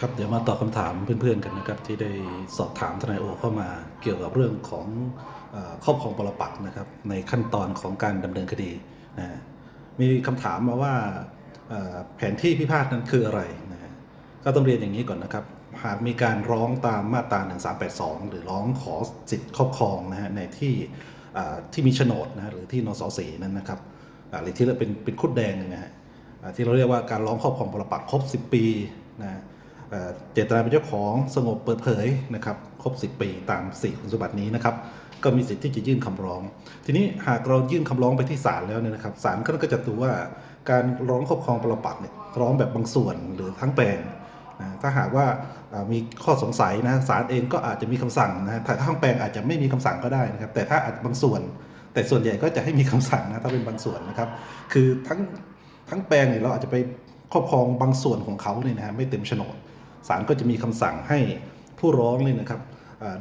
ครับเดี๋ยวมาตอบคำถามเพื่อนๆกันนะครับ ที่ได้สอบถามทนายโอเข้ามาเกี่ยวกับเรื่องของครอบครองปรปักษ์นะครับ ในขั้นตอนของการดำเนินคดีนะมีคำถามมาว่าแผนที่พิพาทนั้นคืออะไรนะก็ต้องเรียนอย่างนี้ก่อนนะครับ หากมีการร้องตามมาตรา 1382 หรือร้องขอสิทธิ์ครอบครองนะฮะในที่ที่มีโฉนดนะฮะหรือที่นสสีนั้นนะครับอ่าหรือที่เรียกเป็นเป็นคุดแดงนะฮะที่เราเรียกว่าการร้องครอบครองปรปักษ์ครบ 10 ปีนะ เจตนาเป็นเจ้าของสงบเปิดเผยนะครับครบ 10 ปีตาม 4 คุณสมบัตินี้นะครับก็มีสิทธิ์ที่จะยื่นคำร้อง ทีนี้หากเรายื่นคำร้องไปที่ศาลแล้วเนี่ยนะครับศาลก็จะดูว่าการร้องครอบครองปรปักเนี่ยร้องแบบบางส่วนหรือทั้งแปลงนะถ้าหากว่ามีข้อสงสัยนะศาลเองก็อาจจะมีคำสั่งนะถ้าทั้งแปลงอาจจะไม่มีคำสั่งก็ได้นะครับ แต่ถ้าอาจบางส่วน แต่ส่วนใหญ่ก็จะให้มีคำสั่งนะถ้าเป็นบางส่วนนะครับ คือทั้งทั้งแปลงเนี่ยเราอาจจะไปครอบครองบางส่วนของเขาเนี่ยนะฮะไม่เต็มโฉนด ศาลก็จะมีคำสั่งให้ผู้ร้องเนี่ยนะครับ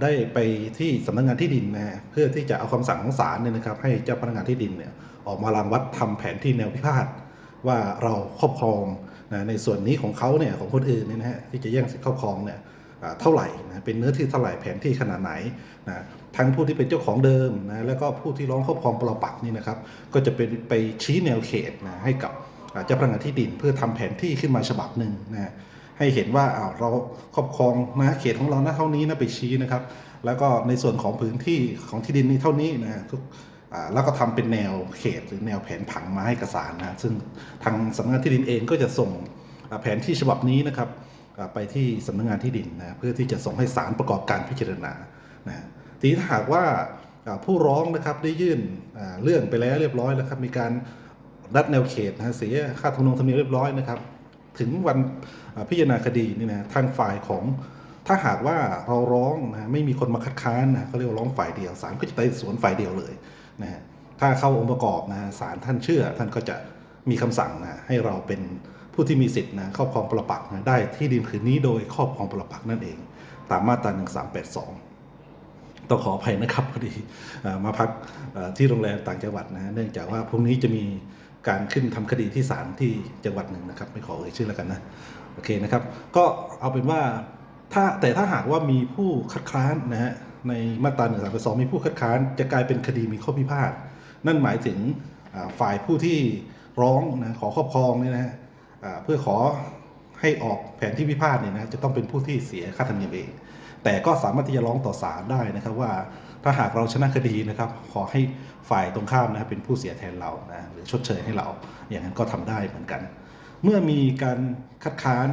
ได้ไปที่สำนักงานที่ดินนะฮะเพื่อที่จะเอาคำสั่งของศาลเนี่ยนะครับ ให้เจ้าพนักงานที่ดินเนี่ยออกมารังวัดทำแผนที่แนวพิพาทว่าเราครอบครองนะในส่วนนี้ของเขาเนี่ยของคนอื่นเนี่ยนะฮะที่จะแย่งสิทธิครอบครองเนี่ยเท่าไหร่นะเป็นเนื้อที่เท่าไหร่แผนที่ขนาดไหนนะทั้งผู้ที่เป็นเจ้าของเดิมนะแล้วก็ผู้ที่ร้องครอบครองปรปักนี่นะครับก็จะเป็นไปชี้แนวเขตนะให้กับเจ้าพนักงานที่ดิน เพื่อทำแผนที่ขึ้นมาฉบับหนึ่งนะ ให้เห็นว่าอ้าวเราครอบครองนะเขตของเรานะเท่านี้นะไปชี้นะครับ แล้วก็ในส่วนของพื้นที่ของที่ดินนี่เท่านี้นะทุกแล้วก็ทำเป็นแนวเขตหรือแนวแผนผังมาให้กับศาลนะซึ่งทางสำนักงานที่ดินเองก็จะส่งแผนที่ฉบับนี้นะครับไปที่สำนักงานที่ดินนะเพื่อที่จะส่งให้ศาลประกอบการพิจารณานะทีนี้ถ้าหากว่าผู้ร้องนะครับได้ยื่นเรื่องไปแล้วเรียบร้อยแล้วครับมีการรัดแนวเขตนะเสียค่าธรรมนงธรรมเนียมเรียบร้อยนะครับ ถึงวันพิจารณาคดีนี่นะทางฝ่ายของถ้าหากว่าเราร้องนะไม่มีคนมาคัดค้านนะเขาเรียกว่าร้องฝ่ายเดียวศาลก็จะไต่สวนฝ่ายเดียวเลยนะถ้าเข้าองค์ประกอบนะศาลท่านเชื่อ ท่านก็จะมีคำสั่งนะให้เราเป็นผู้ที่มีสิทธิ์นะครอบครองปรปักนะได้ที่ดินผืนนี้โดยครอบครองปรปักนั่นเอง ตามมาตรา1382 ต้องขออภัยนะครับพอดีมาพักที่โรงแรมต่างจังหวัดนะเนื่องจากว่าพรุ่งนี้จะมี การขึ้นทำคดีที่ศาลที่จังหวัดหนึ่งนะครับ ไม่ขอเอ่ยชื่อแล้วกันนะโอเคนะครับ ก็เอาเป็นว่าถ้าแต่ถ้าหากว่ามีผู้คัดค้านนะฮะในมาตรา1 3 2มีผู้คัดค้านจะกลายเป็นคดีมีข้อพิพาทนั่นหมายถึงฝ่ายผู้ที่ร้องนะขอครอบครองเนี่ยนะฮะเพื่อขอให้ออกแผนที่พิพาทเนี่ยนะจะต้องเป็นผู้ที่เสียค่าธรรมเนียมเอง แต่ก็สามารถที่จะร้องต่อศาลได้นะครับว่าถ้าหากเราชนะคดีนะครับ ขอให้ฝ่ายตรงข้ามนะครับเป็นผู้เสียแทนเรานะหรือชดเชยให้เรา อย่างนั้นก็ทำได้เหมือนกัน เมื่อมีการคัดค้าน